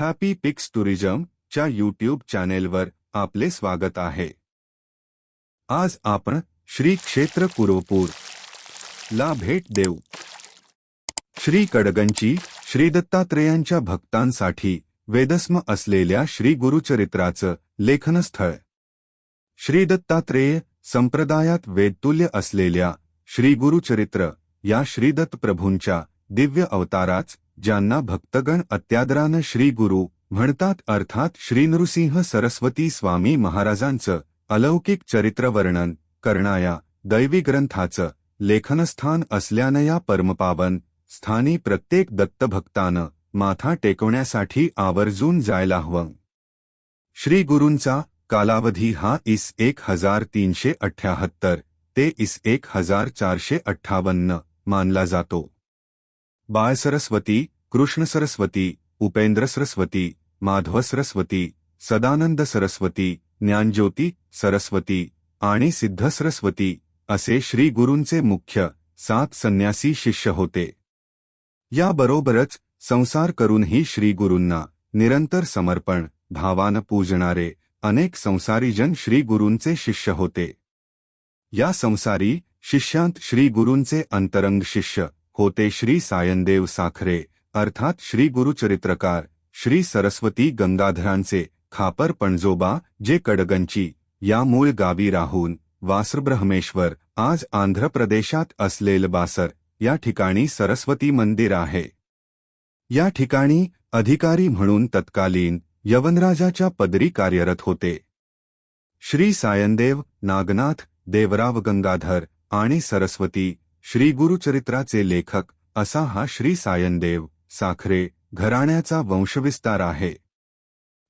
Happy picks tourism च्या YouTube चॅनेलवर आपले स्वागत आहे. आज आपण श्री क्षेत्र कुरोपूर ला भेट देऊ. श्री कडगंची श्री दत्तात्रेयांच्या भक्तांसाठी वेदस्म असलेल्या श्री गुरुचरित्राचं लेखनस्थळ. श्री दत्तात्रेय संप्रदायात वेदतुल्य असलेल्या श्री गुरुचरित्र या श्रीदत्त प्रभूंच्या दिव्य अवताराच ज्यांना भक्तगण अत्यादरानं श्री गुरु म्हणतात अर्थात श्री नृसिंह सरस्वती स्वामी महाराजांचं अलौकिक चरित्रवर्णन करणाया दैवी ग्रंथाचं लेखनस्थान असल्यानं या परमपावन स्थानी प्रत्येक दत्तभक्तानं माथा टेकवण्यासाठी आवर्जून जायला हवं. श्री गुरूंचा कालावधी हा इस एक हजार तीनशे अठ्याहत्तर ते इस एक हजार चारशे अठ्ठावन्न मानला जातो. बाळसरस्वती कृष्ण सरस्वती उपेंद्र सरस्वती माधव सरस्वती सदानंद सरस्वती ज्ञानज्योती सरस्वती आणि सिद्ध सरस्वती असे श्री गुरूंचे मुख्य सात संन्यासी शिष्य होते. याबरोबरच संसार करूनही श्री गुरूंना निरंतर समर्पण भावानं पूजणारे अनेक संसारीजन श्री गुरूंचे शिष्य होते. या संसारी शिष्यांत श्री गुरूंचे अंतरंग शिष्य होते श्री सायनदेव साखरे अर्थात श्री गुरुचरित्रकार श्री सरस्वती गंगाधरांचे खापर पणजोबा जे कडगंची या मूळ गावी राहून वासब्रह्मेश्वर आज आंध्र प्रदेशात असलेल बासर या ठिकाणी सरस्वती मंदिर आहे. या ठिकाणी अधिकारी म्हणून तत्कालीन यवनराजाच्या पदरी कार्यरत होते. श्री सायनदेव नागनाथ देवराव गंगाधर आणि सरस्वती श्री गुरुचरित्राचे लेखक असा हा श्री सायनदेव साखरे घराण्याचा वंशविस्तार आहे.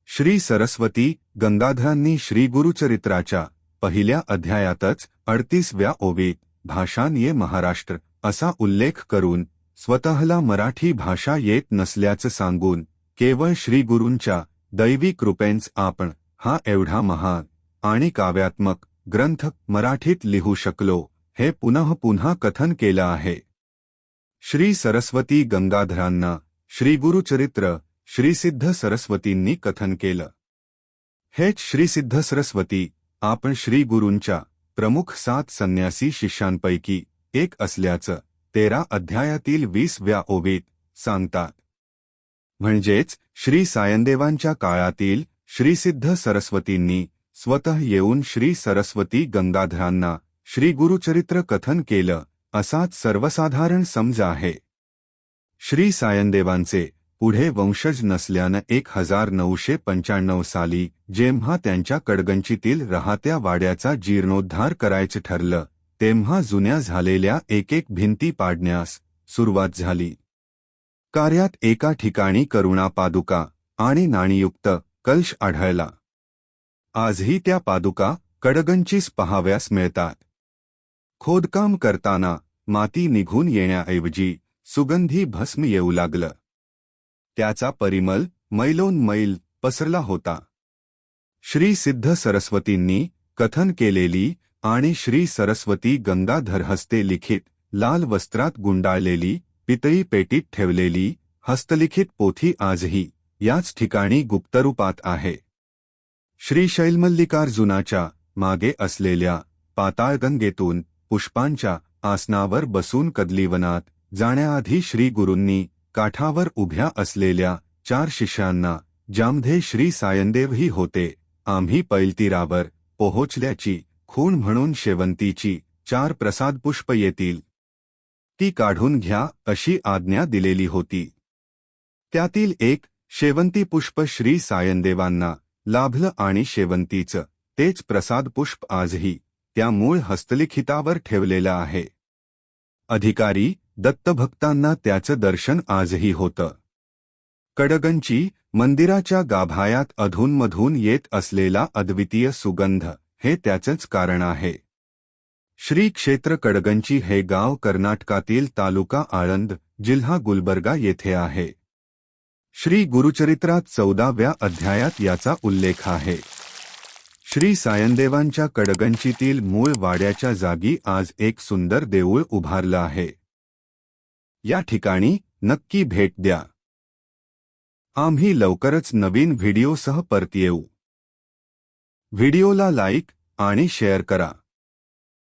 श्री सरस्वती गंगाधरांनी श्री गुरुचरित्राच्या पहिल्या अध्यायातच अडतीसव्या ओवीत भाषान ये महाराष्ट्र असा उल्लेख करून स्वतःला मराठी भाषा येत नसल्याचं सांगून केवळ श्रीगुरूंच्या दैवी कृपेंच आपण हा एवढा महान आणि काव्यात्मक ग्रंथ मराठीत लिहू शकलो हे पुनः पुन्हा कथन केलं आहे. श्री सरस्वती गंगाधरांना श्री गुरुचरित्र श्रीसिद्ध सरस्वतींनी कथन केलं. हेच श्रीसिद्ध सरस्वती आपण श्री गुरूंच्या प्रमुख सात संन्यासी शिष्यांपैकी एक असल्याचं तेरा अध्यायातील वीसव्या ओवीत सांगतात. म्हणजेच श्री सायनदेवांच्या काळातील श्रीसिद्ध सरस्वतींनी स्वतः येऊन श्री सरस्वती गंगाधरांना श्री गुरुचरित्र कथन केलं असाच सर्वसाधारण समज आहे. श्री सायनदेवांचे पुढे वंशज नसल्यानं एक हजार नऊशे पंच्याण्णव साली जेव्हा त्यांच्या कडगंचीतील राहत्या वाड्याचा जीर्णोद्धार करायचं ठरलं तेव्हा जुन्या झालेल्या एक एक भिंती पाडण्यास सुरुवात झाली. कार्यात एका ठिकाणी करुणा पादुका आणि नाणीयुक्त कलश आढळला. आजही त्या पादुका कडगंचीस पहाव्यास मिळतात. खोदकाम करताना माती निघून येण्याऐवजी सुगंधी भस्म येऊ लागलं. त्याचा परिमल मैलोन मैल पसरला होता. श्री सिद्ध सरस्वतींनी कथन केलेली आणि श्री सरस्वती गंगाधर हस्ते लिखित लाल वस्त्रात गुंडाळलेली पितळी पेटीत ठेवलेली हस्तलिखित पोथी आजही याच ठिकाणी गुप्तरूपात आहे. श्री शैलमल्लिकार्जुनाच्या मागे असलेल्या पाताळगंगेतून पुष्पांच्या आसनावर बसून कदलीवनात जाण्याआधी श्री गुरूंनी काठावर उभ्या असलेल्या चार शिष्यांना ज्यामध्ये श्री सायनदेवही होते आम्ही पैलतीरावर पोहोचल्याची खूण म्हणून शेवंतीची चार प्रसाद पुष्प येतील. ती काढून घ्या अशी आज्ञा दिलेली होती. त्यातील एक शेवंती पुष्प श्री सायनदेवांना लाभलं आणि शेवंतीचं तेच प्रसाद पुष्प आजही त्या मूळ हस्तलिखितावर ठेवलेलं आहे. अधिकारी दत्तभक्तांना त्याचं दर्शन आजही होतं. कडगंची मंदिराच्या गाभायात अधूनमधून येत असलेला अद्वितीय सुगंध हे त्याचंच कारण आहे. श्री क्षेत्र कडगंची हे गाव कर्नाटकातील तालुका आळंद जिल्हा गुलबर्गा येथे आहे. श्री गुरुचरित्रात चौदाव्या अध्यायात याचा उल्लेख आहे. श्री सायनदेवांच्या कडगंचीतील मूळ वाड्याच्या जागी आज एक सुंदर देऊळ उभारलं आहे. या ठिकाणी नक्की भेट द्या. आम्ही लवकरच नवीन व्हिडिओसह परत येऊ. व्हिडिओला लाईक आणि शेअर करा.